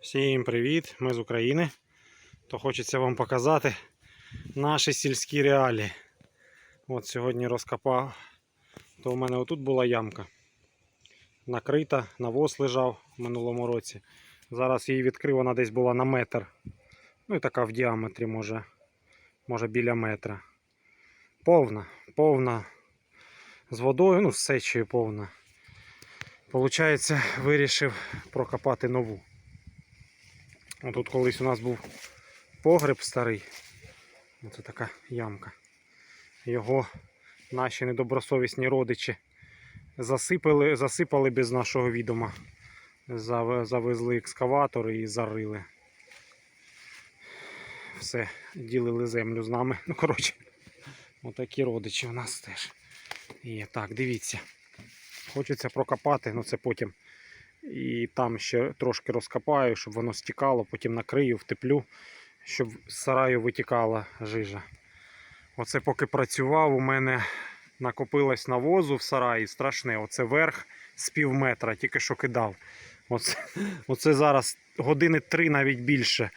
Всім привіт! Ми з України. То хочеться вам показати наші сільські реалії. От сьогодні розкопав. То у мене отут була ямка. Накрита, навоз лежав в минулому році. Зараз її відкрив, вона десь була на метр. Ну і така в діаметрі, може, може біля метра. Повна, повна. З водою, ну, з сечею повна. Получається, вирішив прокопати нову. Тут колись у нас був погреб старий. Оце така ямка. Його наші недобросовісні родичі засипали, засипали без нашого відома. Завезли екскаватор і зарили. Все, ділили землю з нами. Ну, коротше, отакі родичі у нас теж. І так, дивіться. Хочеться прокопати, ну це потім. І там ще трошки розкопаю, щоб воно стікало, потім накрию, втеплю, щоб з сараю витікала жижа. Оце поки працював, у мене накопилось навозу в сараї страшне. Оце верх з пів метра, тільки що кидав. Оце, оце зараз години три навіть більше.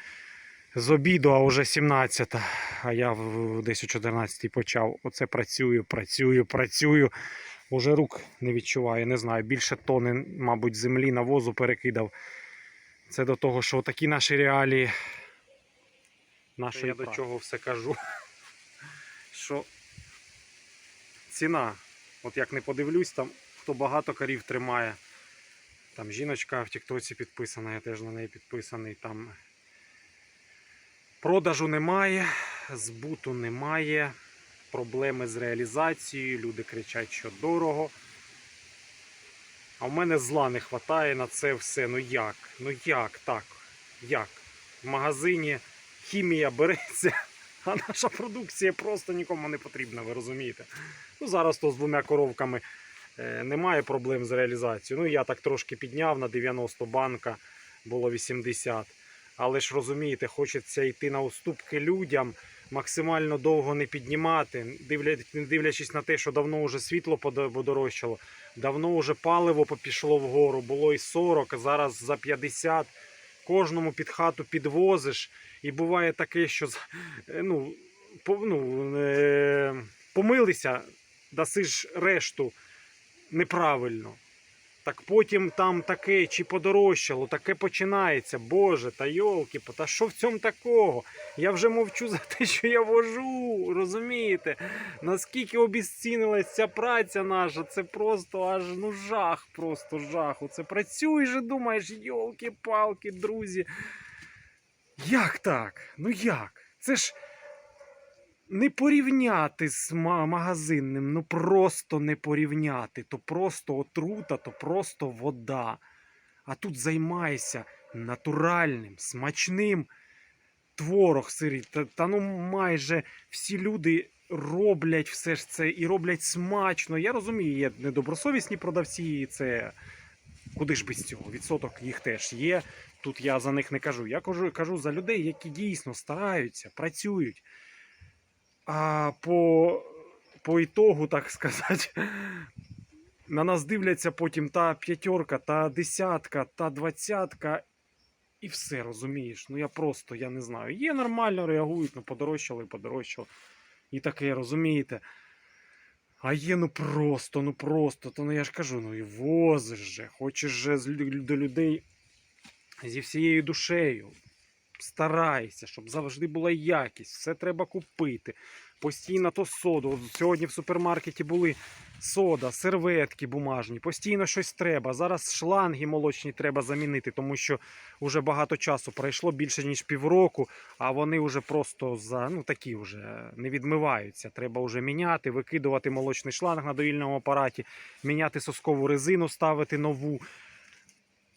З обіду, а вже 17. А я десь о 14 почав. Оце працюю, працюю, працюю. Уже рук не відчуваю, не знаю. Більше тони, мабуть, землі навозу перекидав. Це до того, що такі наші реалії. Наші я до чого все кажу. Що ціна, от як не подивлюсь, там хто багато корів тримає. Там жіночка в Тіктоці підписана, я теж на неї підписаний. Там продажу немає, збуту немає проблеми з реалізацією, люди кричать, що дорого. А в мене зла не вистачає на це все. Ну як? Ну як так? Як? В магазині хімія береться, а наша продукція просто нікому не потрібна, ви розумієте? Ну зараз то з двома коровками е, немає проблем з реалізацією. Ну я так трошки підняв на 90 банка, було 80. Але ж розумієте, хочеться йти на уступки людям максимально довго не піднімати, дивля- не дивлячись на те, що давно вже світло подорожчало, давно вже паливо пішло вгору, було і 40, а зараз за 50. Кожному під хату підвозиш. І буває таке, що е, ну, по, ну, е, помилися, даси ж решту неправильно. Так потім там таке чи подорожчало, таке починається. Боже, та йолки, та що в цьому такого? Я вже мовчу за те, що я вожу. Розумієте? Наскільки обіцінилась ця праця наша, це просто аж ну жах, просто жах. Оце працюєш і думаєш, йолки-палки, друзі. Як так? Ну як? Це ж не порівняти з магазинним, ну просто не порівняти. То просто отрута, то просто вода. А тут займайся натуральним, смачним творог сирий. Та, та ну майже всі люди роблять все ж це і роблять смачно. Я розумію, є недобросовісні продавці, і це куди ж без цього? Відсоток їх теж є. Тут я за них не кажу. Я кажу, кажу за людей, які дійсно стараються, працюють. А по, по ітогу, так сказати, на нас дивляться потім та п'ятерка, та десятка, та двадцятка. І все розумієш. Ну я просто я не знаю. Є нормально реагують, ну подорожчало і подорожчало. І таке, розумієте. А є ну просто, ну просто, то ну я ж кажу, ну і возиш же, хочеш же до людей зі всією душею. Старайся, щоб завжди була якість, все треба купити. Постійно то соду. От Сьогодні в супермаркеті були сода, серветки бумажні, постійно щось треба. Зараз шланги молочні треба замінити, тому що вже багато часу пройшло більше ніж півроку, а вони вже просто за ну такі вже не відмиваються. Треба вже міняти, викидувати молочний шланг на доїльному апараті, міняти соскову резину, ставити нову.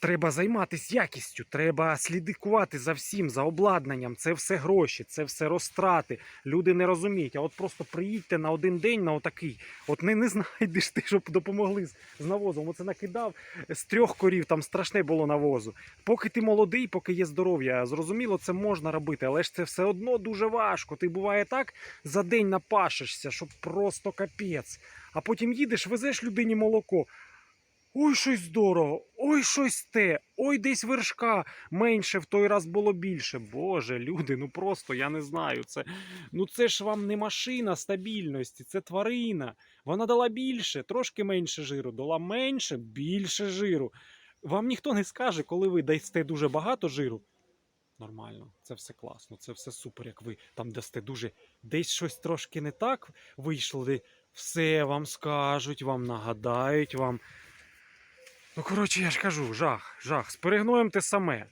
Треба займатися якістю, треба слідкувати за всім, за обладнанням. Це все гроші, це все розтрати. Люди не розуміють. А от просто приїдьте на один день на отакий. От не, не знайдеш ти, щоб допомогли з, з навозом. Оце накидав з трьох корів, там страшне було навозу. Поки ти молодий, поки є здоров'я, зрозуміло, це можна робити, але ж це все одно дуже важко. Ти буває так за день напашешся, щоб просто капець. А потім їдеш, везеш людині молоко. Ой, щось дорого, ой, щось те, ой, десь вершка менше, в той раз було більше. Боже, люди, ну просто я не знаю. Це, ну це ж вам не машина стабільності, це тварина. Вона дала більше, трошки менше жиру, дала менше, більше жиру. Вам ніхто не скаже, коли ви дасте дуже багато жиру. Нормально, це все класно, це все супер, як ви там дасте дуже десь щось трошки не так вийшло, все вам скажуть, вам нагадають, вам. Ну, коротше, я ж кажу, жах, жах. З перегноєм те саме.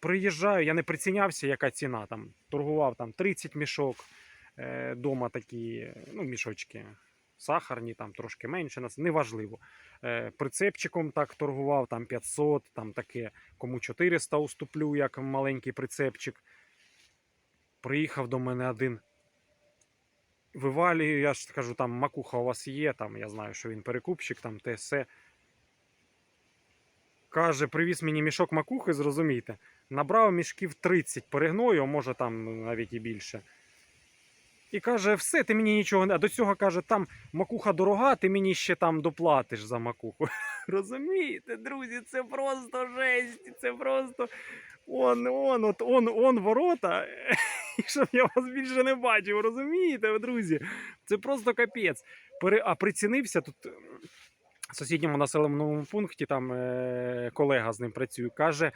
Приїжджаю, я не прицінявся, яка ціна там. Торгував там 30 мішок, е, дома такі, ну, мішочки. Сахарні, там трошки менше, неважливо. Е, прицепчиком так торгував, там 500, там таке, кому 400 уступлю, як маленький прицепчик. Приїхав до мене один. Вивалюю, я ж кажу, там макуха у вас є, там я знаю, що він перекупщик, там те все. Каже, привіз мені мішок макухи, зрозумійте. Набрав мішків 30 перегною, а може там навіть і більше. І каже, все, ти мені нічого не. А до цього каже, там макуха дорога, ти мені ще там доплатиш за макуху. Розумієте, друзі, це просто жесть. Це просто он, он, от, он, он ворота. І щоб я вас більше не бачив, розумієте, друзі? Це просто капець. А прицінився тут сусідньому населеному пункті, там е... колега з ним працює, каже,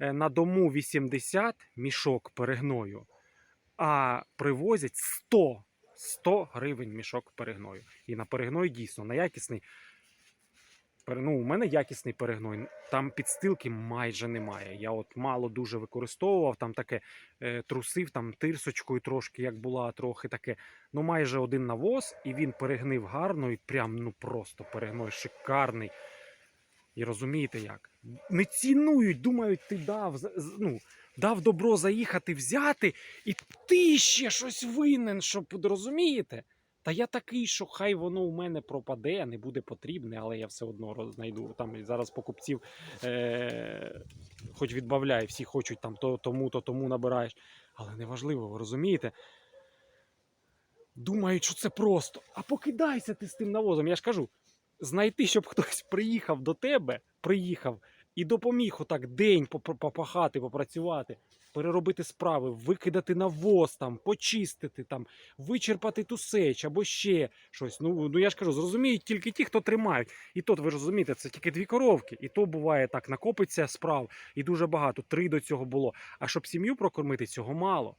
е, на дому 80 мішок перегною, а привозять 100. 100 гривень мішок перегною. І на перегной дійсно на якісний. Ну, у мене якісний перегной. Там підстилки майже немає. Я от мало дуже використовував, там таке е, трусив там тирсочкою трошки, як була, трохи таке. Ну, майже один навоз, і він перегнив гарно, і прям ну просто перегной шикарний. І розумієте як? Не цінують, думають, ти дав, ну, дав добро заїхати взяти, і ти ще щось винен, щоб розумієте? Та я такий, що хай воно у мене пропаде, не буде потрібне, але я все одно знайду. Там і зараз покупців е- хоч відбавляй, всі хочуть там то, тому, то тому набираєш. Але неважливо, ви розумієте? Думають, що це просто. А покидайся ти з тим навозом. Я ж кажу, знайти, щоб хтось приїхав до тебе, приїхав і допоміг отак день попахати, попрацювати, переробити справи, викидати навоз, там, почистити, там, вичерпати ту сеч або ще щось. Ну, ну я ж кажу, зрозуміють тільки ті, хто тримають. І то, ви розумієте, це тільки дві коровки. І то буває так, накопиться справ, і дуже багато. Три до цього було. А щоб сім'ю прокормити, цього мало.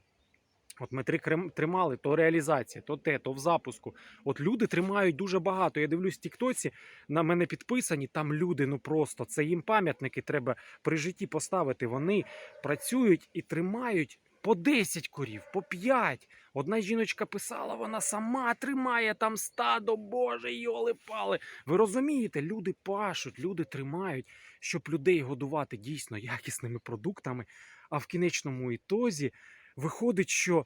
От ми три тримали, то реалізація, то те, то в запуску. От люди тримають дуже багато. Я дивлюсь в Тіктоці, на мене підписані, там люди, ну просто це їм пам'ятники треба при житті поставити. Вони працюють і тримають по 10 корів, по 5. Одна жіночка писала, вона сама тримає там стадо, боже, йоли пали. Ви розумієте, люди пашуть, люди тримають, щоб людей годувати дійсно якісними продуктами. А в кінечному ітозі виходить, що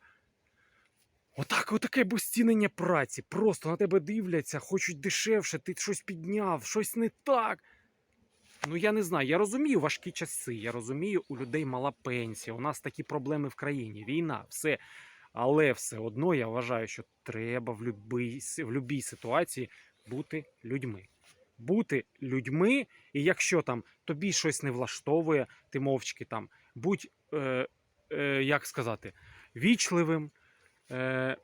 отак, отаке безцінення праці. Просто на тебе дивляться, хочуть дешевше, ти щось підняв, щось не так. Ну я не знаю. Я розумію важкі часи. Я розумію, у людей мала пенсія. У нас такі проблеми в країні. Війна, все. Але все одно я вважаю, що треба в любій, в любій ситуації бути людьми. Бути людьми, і якщо там тобі щось не влаштовує, ти мовчки там будь, е, як сказати, вічливим. Е,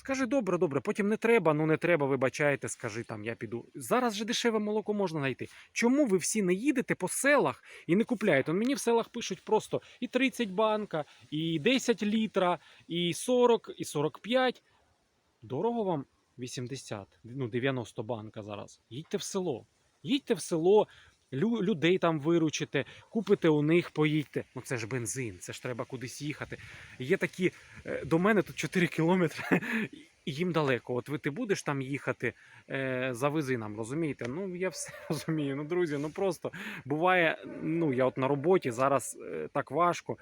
Скажи добре, добре, потім не треба, ну не треба, вибачайте, скажи там, я піду. Зараз же дешеве молоко можна знайти. Чому ви всі не їдете по селах і не купляєте? Он мені в селах пишуть просто і 30 банка, і 10 літра, і 40, і 45. Дорого вам 80, ну 90 банка зараз. Їдьте в село. Їдьте в село, людей там виручите, купите у них, поїдьте. Ну це ж бензин, це ж треба кудись їхати. Є такі, е, до мене тут 4 кілометри, їм далеко. От ви ти будеш там їхати, е, завези нам, розумієте? Ну я все розумію. Ну, друзі, ну просто буває, ну я от на роботі зараз е, так важко.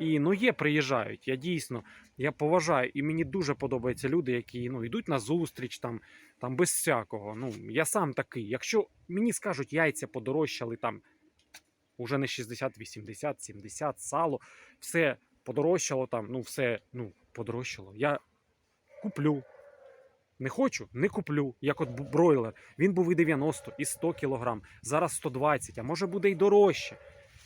І ну є, приїжджають. Я дійсно я поважаю, і мені дуже подобаються люди, які ну йдуть на зустріч там, там без всякого. Ну я сам такий. Якщо мені скажуть, яйця подорожчали там уже не 60, 80, 70, сало, все подорожчало там, ну все ну подорожчало. Я куплю. Не хочу, не куплю. Як от бройлер. Він був і 90, і 100 кілограм, зараз 120, а може буде й дорожче.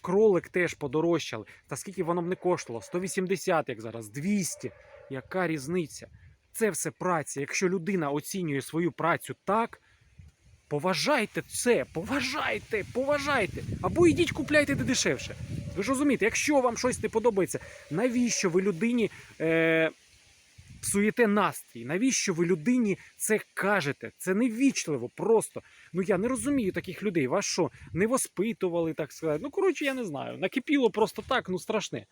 Кролик теж подорожчали. Та скільки воно б не коштувало? 180, як зараз, 200. Яка різниця? Це все праця. Якщо людина оцінює свою працю так, поважайте це, поважайте, поважайте. Або йдіть купляйте де дешевше. Ви ж розумієте, якщо вам щось не подобається, навіщо ви людині е, псуєте настрій? Навіщо ви людині це кажете? Це невічливо просто. Ну я не розумію таких людей. Вас що, не воспитували, так сказати? Ну, коротше, я не знаю. Накипіло просто так, ну страшне.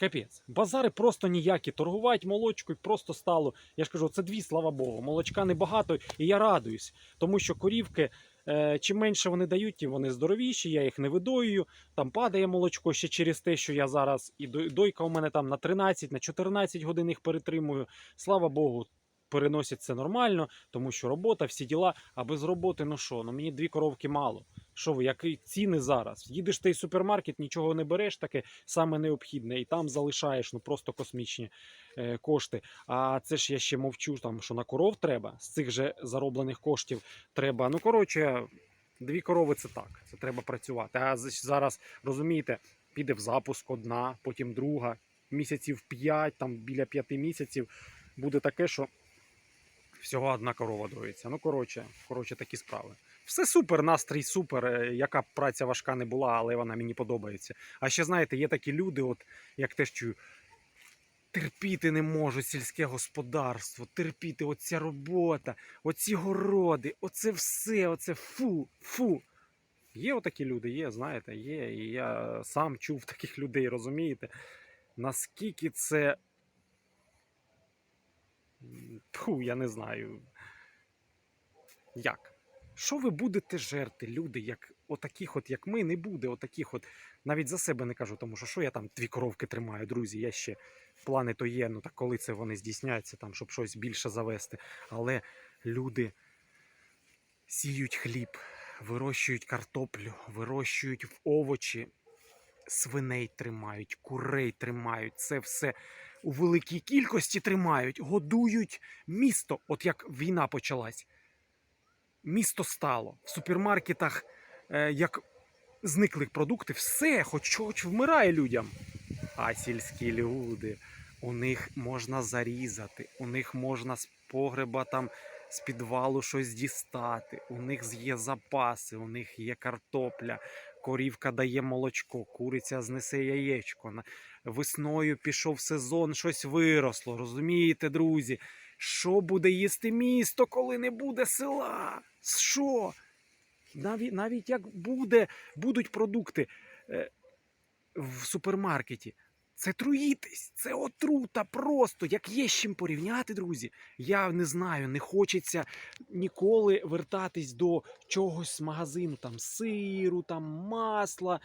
Капець. Базари просто ніякі. Торгувати молочкою просто стало. Я ж кажу, це дві, слава Богу. Молочка небагато, і я радуюсь, тому що корівки. Е, чим менше вони дають, тим вони здоровіші, я їх не видоюю. Там падає молочко ще через те, що я зараз і дой- дойка у мене там на 13, на 14 годин їх перетримую. Слава Богу, переносять це нормально, тому що робота, всі діла. А без роботи, ну що, ну мені дві коровки мало. Що ви, які ціни зараз? Їдеш в супермаркет, нічого не береш, таке саме необхідне, і там залишаєш ну просто космічні е, кошти. А це ж я ще мовчу, там що на коров треба з цих же зароблених коштів треба. Ну коротше, дві корови це так. Це треба працювати. А зараз розумієте, піде в запуск одна, потім друга, місяців п'ять, там біля п'яти місяців буде таке, що всього одна корова доїться. Ну коротше, коротше, такі справи. Все супер, настрій супер. е, Яка б праця важка не була, але вона мені подобається. А ще знаєте, є такі люди, от як теж чую. Терпіти не можу сільське господарство, терпіти оця робота, оці городи, оце все, оце фу, фу. Є отакі люди, є, знаєте, є. І я сам чув таких людей, розумієте? Наскільки це. М, я не знаю. Як? Що ви будете жерти, люди, як отаких, от як ми, не буде, отаких от. Навіть за себе не кажу, тому що що я там дві коровки тримаю, друзі. Я ще плани то є, ну так коли це вони здійсняться, там, щоб щось більше завести. Але люди сіють хліб, вирощують картоплю, вирощують в овочі, свиней тримають, курей тримають. Це все у великій кількості тримають, годують місто. От як війна почалась. Місто стало в супермаркетах, е, як зникли продукти, все, хоч, хоч вмирає людям. А сільські люди, у них можна зарізати, у них можна з погреба там з підвалу щось дістати, у них є запаси, у них є картопля, корівка дає молочко, куриця знесе яєчко. Весною пішов сезон, щось виросло. Розумієте, друзі? Що буде їсти місто, коли не буде села? Що? Навіть, навіть як буде, будуть продукти е, в супермаркеті, це труїтись, це отрута просто. Як є з чим порівняти, друзі. Я не знаю, не хочеться ніколи вертатись до чогось з магазину, там сиру, там масла.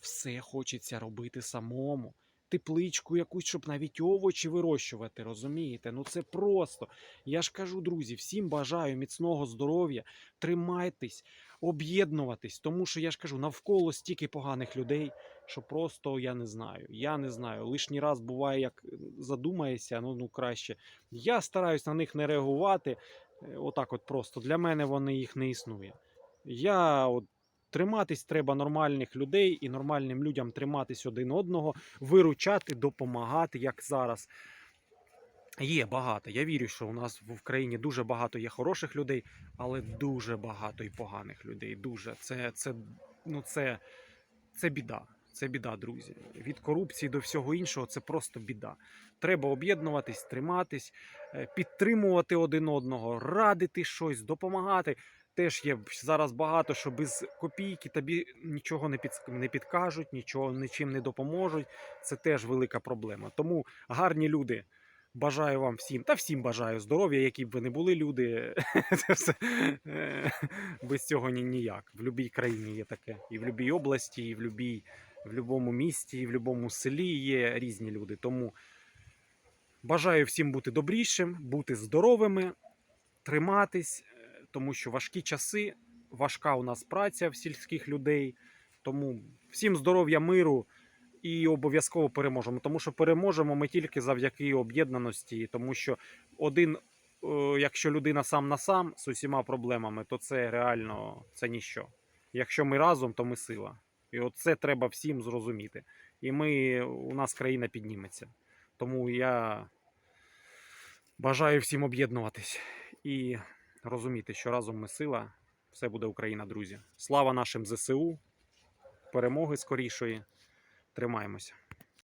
Все хочеться робити самому. Тепличку якусь, щоб навіть овочі вирощувати, розумієте? Ну це просто. Я ж кажу, друзі, всім бажаю міцного здоров'я, тримайтесь, об'єднуватись, тому що я ж кажу, навколо стільки поганих людей, що просто я не знаю. Я не знаю. Лишній раз буває, як задумаєшся, ну, ну краще. Я стараюсь на них не реагувати. е, Отак, от просто для мене вони їх не існує. Я от триматись треба нормальних людей і нормальним людям триматись один одного, виручати, допомагати, як зараз. Є багато. Я вірю, що у нас в Україні дуже багато є хороших людей, але дуже багато і поганих людей. Дуже це, це, ну це, це біда. Це біда, друзі. Від корупції до всього іншого це просто біда. Треба об'єднуватись, триматись, е, підтримувати один одного, радити щось, допомагати. Теж є зараз багато, що без копійки тобі нічого не, під, не підкажуть, нічого нічим не допоможуть. Це теж велика проблема. Тому гарні люди. Бажаю вам всім, та всім бажаю здоров'я, які б ви не були люди. Це все е, без цього ні, ніяк. В будь-якій країні є таке. І в будь-якій області, і в будь-якій в будь-якому місті, і в будь-якому селі є різні люди. Тому бажаю всім бути добрішим, бути здоровими, триматись, тому що важкі часи, важка у нас праця в сільських людей. Тому всім здоров'я, миру і обов'язково переможемо. Тому що переможемо ми тільки завдяки об'єднаності, тому що один е, якщо людина сам на сам з усіма проблемами, то це реально це ніщо. Якщо ми разом, то ми сила. І от це треба всім зрозуміти. І ми, у нас країна підніметься. Тому я бажаю всім об'єднуватись і розуміти, що разом ми сила, все буде Україна, друзі. Слава нашим ЗСУ, перемоги скорішої. Тримаємося.